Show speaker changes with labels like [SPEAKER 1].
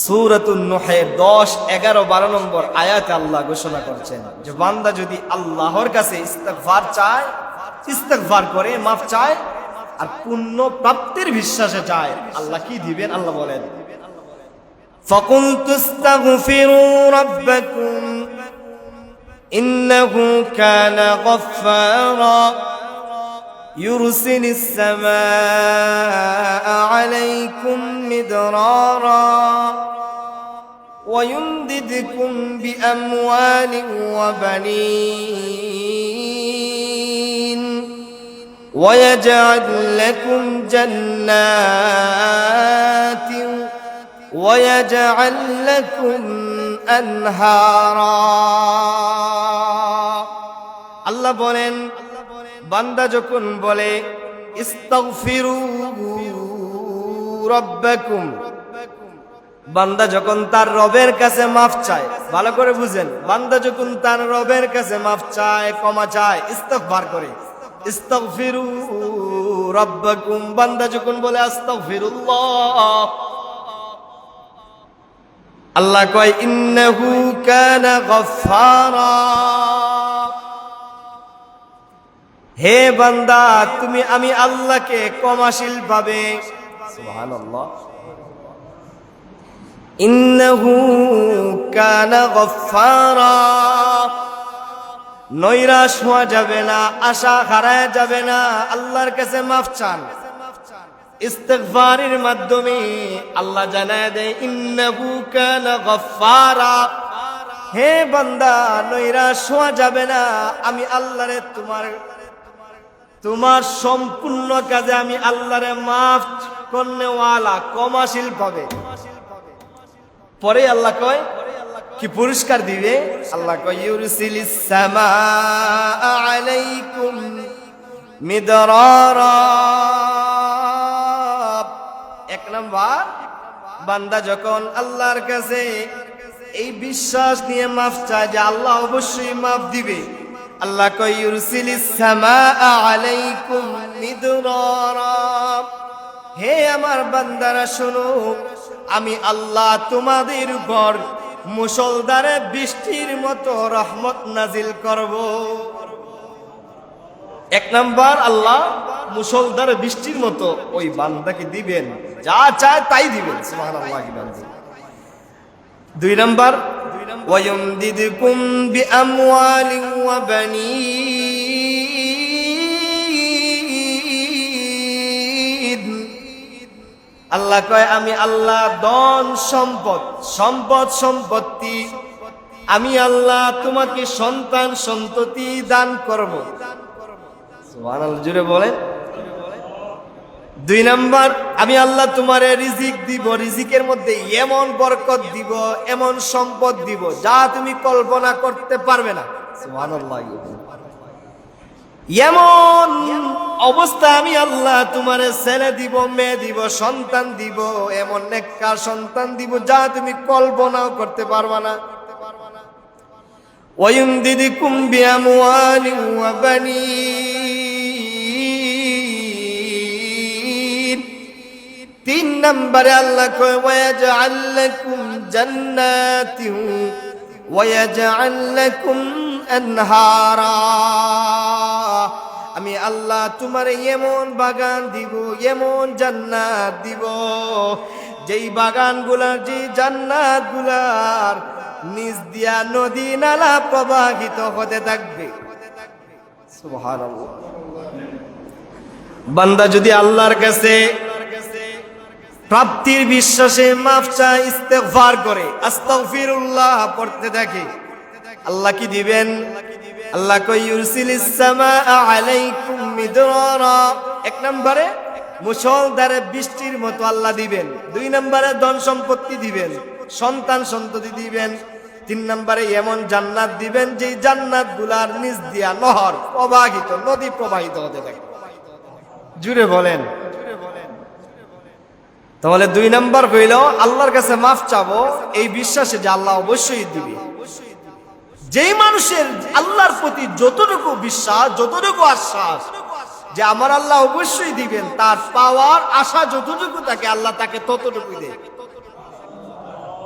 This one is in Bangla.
[SPEAKER 1] সুরাতুন নোহের দশ, এগারো, বারো নম্বর আয়াত আল্লাহ ঘোষণা করছেন যে, বান্দা যদি আল্লাহর কাছে ইস্তেকভার চায় ইস্তেকভার করে, মাফ চায়, আর পুণ্য প্রাপ্তির বিশ্বাসে চায় আল্লাহ কি দিবেন? আল্লাহ বলেন ফকুল তুস্তাগফিরু রাব্বাকুম, ইন্নাহু কানা গফফারা। يرسل السماء عليكم مدرارا ويمددكم بأموال وبنين ويجعل لكم جنات ويجعل لكم أنهارا. الله بولين বান্দা যখন বলে বান্দা যখন তার রবের কাছে মাফ চায়, ভালো করে বুঝেন, বান্দা যখন তার রবের কাছে মাফ চায়, ক্ষমা চায়, ইস্তেগফার করে, ইস্তাগফিরু রাব্বাকুম, বান্দা যখন বলে, আস্তাগফিরুল্লাহ, আল্লাহ কয়, ইন্নাহু কানা গফফারা। হে বান্দা তুমি আমি আল্লাহকে কমাশীল ভাবে। সুবহানাল্লাহ। ইন্নাহু কানা গফফারা। নৈরাশ হওয়া যাবে না আশা হারায় যাবে না আল্লাহর কাছে মাফ চান। ইস্তেগফারের মাধ্যমে আল্লাহ জানায় দেয় ইন্নাহু কানা গফফারা। হে বান্দা নৈরাশ হওয়া যাবে না আমি আল্লাহরে তোমার তোমার সম্পূর্ণ কাজে আমি আল্লাহরে মাফ করনেওয়ালা কমাশীল পাবে পরে আল্লাহ কয়, কি পুরস্কার দিবে? আল্লাহ কয় মিদরারা। এক নাম্বার, বান্দা যখন আল্লাহর কাছে এই বিশ্বাস নিয়ে মাফ চায় যে আল্লাহ অবশ্যই মাফ দিবে আল্লাহ কয় ইউরসিলিস আলাইকুম মিদরারা হে আমার বান্দারা, শোনো, আমি আল্লাহ তোমাদের উপর মুসলদারে বৃষ্টির মতো রহমত নাজিল করব। এক নাম্বার, আল্লাহ মুসলদার বৃষ্টির মতো ওই বান্দাকে দিবেন, যা চায় তাই দিবেন। দুই নাম্বার ويمددكم بأموال وبنين আল্লাহ কয় আমি আল্লাহ দন সম্পদ সম্পদ সম্পত্তি আমি আল্লাহ তোমাকে সন্তান সন্ততি দান করব সুবহানাল্লাহ জুড়ে বলেন দুই নাম্বার আমি আল্লাহ তোমার রিজিক দিব রিজিকের মধ্যে এমন বরকত দিব এমন সম্পদ দিব যা তুমি কল্পনা করতে পারবে না সুবহানাল্লাহ এমন অবস্থা আমি আল্লাহ তোমার ছেলে দিব মেয়ে দিব সন্তান দিব এমন নেককার সন্তান দিব যা তুমি কল্পনাও করতে পারবা না ويمددكم بأموال وبنين তিন নম্বরে আল্লাহ কয়, ওয়াজআল আমি আল্লাহ তোমার এমন বাগান দিব, এমন জান্নাত দিব, যেই বাগানগুলার, যে জান্নাতগুলার নিজ দিয়া নদী নালা প্রবাহিত হতে থাকবে। বান্দা যদি আল্লাহর কাছে প্রাপ্তির বিশ্বাসে মাফ চায়, ইস্তেগফার করে। আস্তাগফিরুল্লাহ, পড়তে থাকে আল্লাহ কি দিবেন? আল্লাহ কই ইউরসিলিস আলাইকুম মিদরারা। এক নম্বরে, মুসলধারে বৃষ্টির মতো আল্লাহ দিবেন। দুই নম্বরে, ধন সম্পত্তি দিবেন। সন্তান সন্ততি দিবেন। তিন নম্বরে, এমন জান্নাত দিবেন যে জান্নাতগুলার নিচ দিয়া নহর প্রবাহিত, নদী প্রবাহিত হতে থাকে। জুড়ে বলেন তাহলে দুই নাম্বার কইল, আল্লাহর কাছে মাফ চাবো, এই বিশ্বাসে যে আল্লাহ অবশ্যই দিবে। যেই মানুষের আল্লাহর প্রতি যতটুকু বিশ্বাস, যতটুকু আশ্বাস যে আমার আল্লাহ অবশ্যই দিবেন, তার পাওয়ার আশা যতটুকু তাকে আল্লাহ তাকে ততটুকু দেয়।